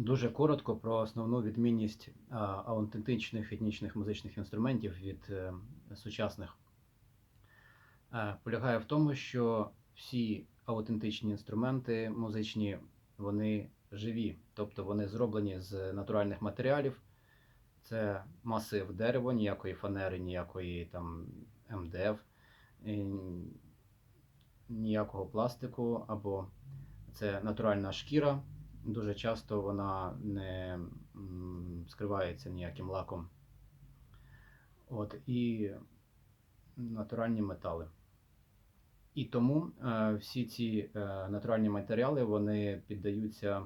Дуже коротко про основну відмінність аутентичних етнічних музичних інструментів від е, сучасних. Е, Полягає в тому, що всі аутентичні інструменти музичні, вони живі, тобто вони зроблені з натуральних матеріалів. Це масив дерева, ніякої фанери, ніякої там МДФ, і ніякого пластику, або це натуральна шкіра. Дуже часто вона не скривається ніяким лаком. От, і натуральні метали. І тому е, всі ці е, натуральні матеріали вони піддаються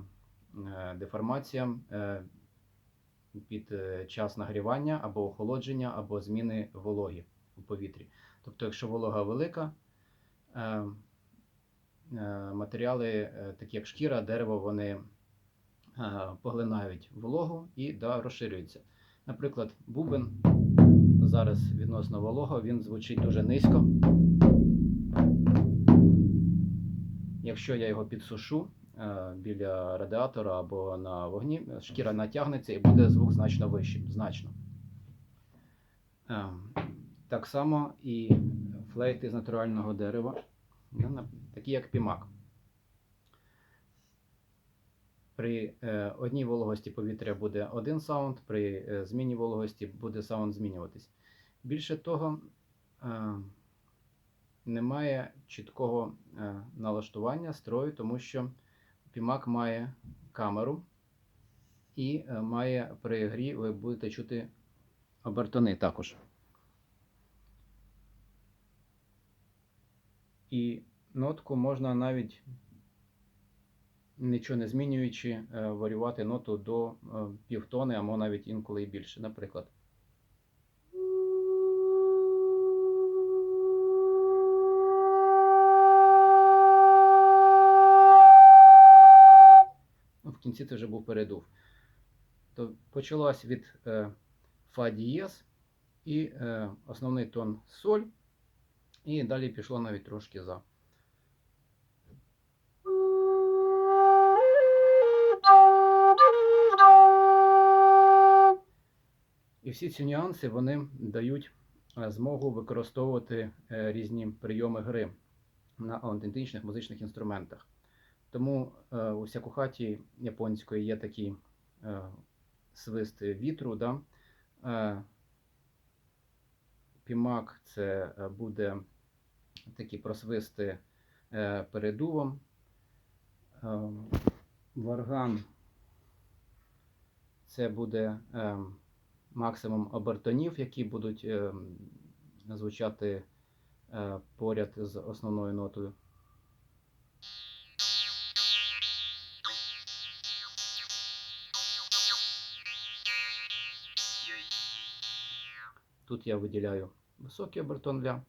е, деформаціям е, під е, час нагрівання або охолодження, або зміни вологи у повітрі. Тобто, якщо волога велика, е, матеріали, е, такі як шкіра, дерево, вони е, поглинають вологу і да, розширюються. Наприклад, бубен зараз відносно волого, він звучить дуже низько. Якщо я його підсушу е, біля радіатора або на вогні, шкіра натягнеться і буде звук значно вищим. Значно. Е, Так само і флейти з натурального дерева, такі як пімак. При е, одній вологості повітря буде один саунд, при е, зміні вологості буде саунд змінюватись. Більше того, е, немає чіткого налаштування строю, тому що пімак має камеру і має при грі ви будете чути обертони також. І нотку можна навіть нічого не змінюючи, е, варювати ноту до е, півтони, або навіть інколи і більше. Наприклад. Ну, В кінці це вже був передув. То почалось від е, фа дієз і основний тон соль, і далі пішло навіть трошки за. І всі ці нюанси вони дають е, змогу використовувати е, різні прийоми гри на аутентичних музичних інструментах. Тому е, у сякухаті японської є такий е, свист вітру. Да? Пімак це буде такі просвисти е, передувом. Е, варган це буде е, максимум обертонів, які будуть звучати поряд з основною нотою. Тут я виділяю високий обертон ля.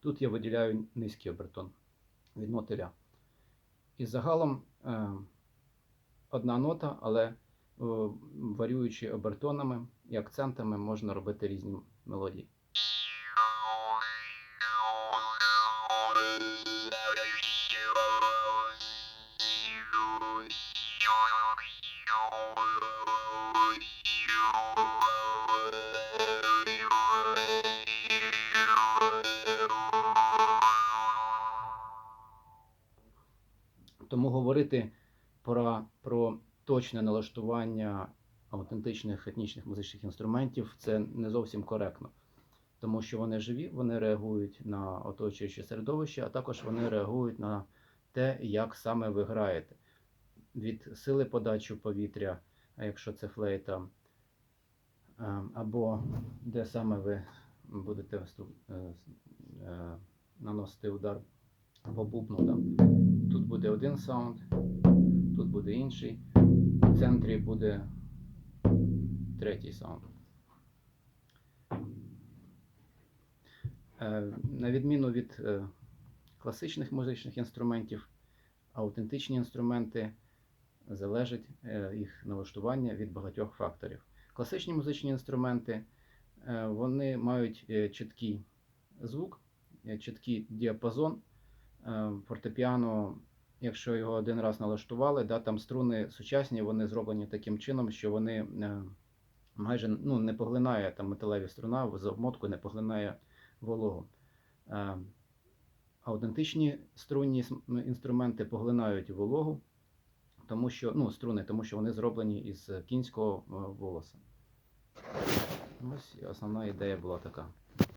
Тут я виділяю низький обертон від мотиля. І загалом е, одна нота, але е, варюючи обертонами і акцентами, можна робити різні мелодії. Говорити про, про точне налаштування аутентичних етнічних музичних інструментів це не зовсім коректно, тому що вони живі, вони реагують на оточуюче середовище, а також вони реагують на те, як саме ви граєте. Від сили подачі повітря, якщо це флейта, е, або де саме ви будете е, е, наносити удар по бубну. Тут буде один саунд, тут буде інший. В центрі буде третій саунд. Е, На відміну від е, класичних музичних інструментів, аутентичні інструменти залежить е, їх налаштування від багатьох факторів. Класичні музичні інструменти вони мають чіткий звук, чіткий діапазон. Е, Фортепіано, якщо його один раз налаштували, да, там струни сучасні, вони зроблені таким чином, що вони е, майже ну, не поглинає там металеві струна, з обмоткою не поглинає вологу. Е, Аутентичні струнні інструменти поглинають вологу, тому що ну, струни, тому що вони зроблені із кінського волоса. Ось основна ідея була така.